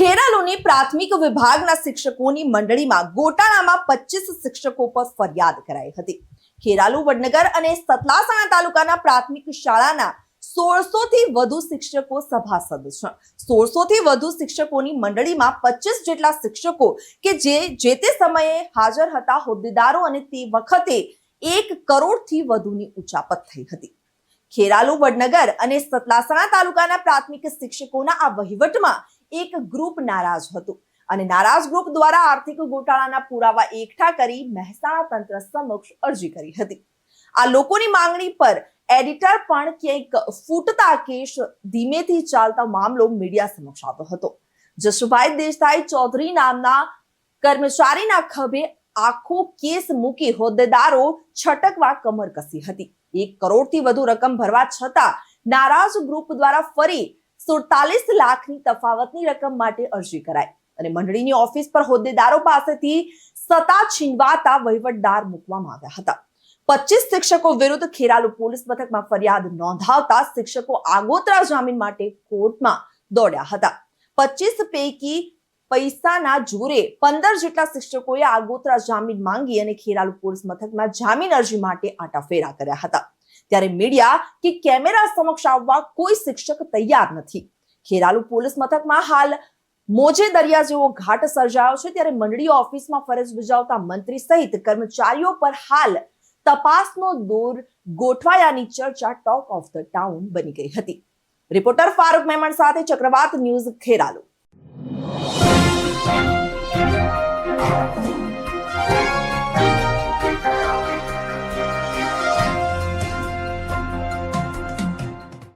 ખેરાલુની પ્રાથમિક વિભાગના શિક્ષકોની મંડળીમાં ગોટાળામાં પચીસ શિક્ષકો પર ફરિયાદ કરાઈ હતી. ખેરાલુ વડનગર અને સતલાસણા તાલુકાના પ્રાથમિક શાળાના સોળસો થી વધુ શિક્ષકો સભાસદ છે. સોળસો થી વધુ શિક્ષકોની મંડળીમાં પચીસ જેટલા શિક્ષકો કે જે જે તે સમયે હાજર હતા હોદ્દેદારો અને તે વખતે એક કરોડથી વધુની ઉચાપત થઈ હતી. ખેરાલુ વડનગર અને સતલાસણા તાલુકાના પ્રાથમિક શિક્ષકોના આ વહીવટમાં એક ગ્રુપ નારાજ હતું. અને નારાજ ગ્રુપ દ્વારા આર્થિક ગોટાળાના પુરાવા એકઠા કરી મહેસાણા તંત્ર સમક્ષ અરજી કરી હતી. આ લોકોની માંગણી પર એડિટર પણ ક્યાંક ફૂટતા કેસ ધીમેથી ચાલતા મામલો મીડિયા સમક્ષ આવ્યો હતો. જશુભાઈ દેસાઈ ચૌધરી નામના કર્મચારીના ખભે આખો કેસ મૂકી હોદ્દેદારો છટકવા કમર કસી હતી. એક કરોડથી વધુ રકમ ભરવા છતાં નારાજ ગ્રુપ દ્વારા ફરી સુડતાલીસ લાખની તફાવતની રકમ માટે અરજી કરાઈ. અને મંડળીની ઓફિસ પર હોદ્દેદારો પાસેથી સત્તા છીનવાતા વહીવટદાર મૂકવામાં આવ્યા હતા. પચીસ શિક્ષકો વિરુદ્ધ ખેરાલુ પોલીસ મથકમાં ફરિયાદ નોંધાવતા શિક્ષકો આગોતરા જામીન માટે કોર્ટમાં દોડ્યા હતા. પચીસ પૈકી પૈસાના જોરે પંદર જેટલા શિક્ષકોએ આગોતરા જામીન માંગી અને ખેરાલુ પોલીસ મથકમાં જામીન અરજી માટે આટાફેરા કર્યા હતા. ત્યારે મીડિયા કે કેમેરા સમક્ષ આવવા કોઈ શિક્ષક તૈયાર નથી. ખેરાલુ પોલીસ મથકમાં હાલ મોજે દરિયા જેવો ઘાટ સર્જાયો છે ત્યારે મંડળી ઓફિસમાં ફરજ બજાવતા મંત્રી સહિત કર્મચારીઓ પર હાલ તપાસનો દોર ગોઠવાયાની ચર્ચા ટોક ઓફ ધ ટાઉન બની ગઈ હતી. રિપોર્ટર ફારૂક મહેમણ સાથે ચક્રવાત ન્યૂઝ ખેરાલુ.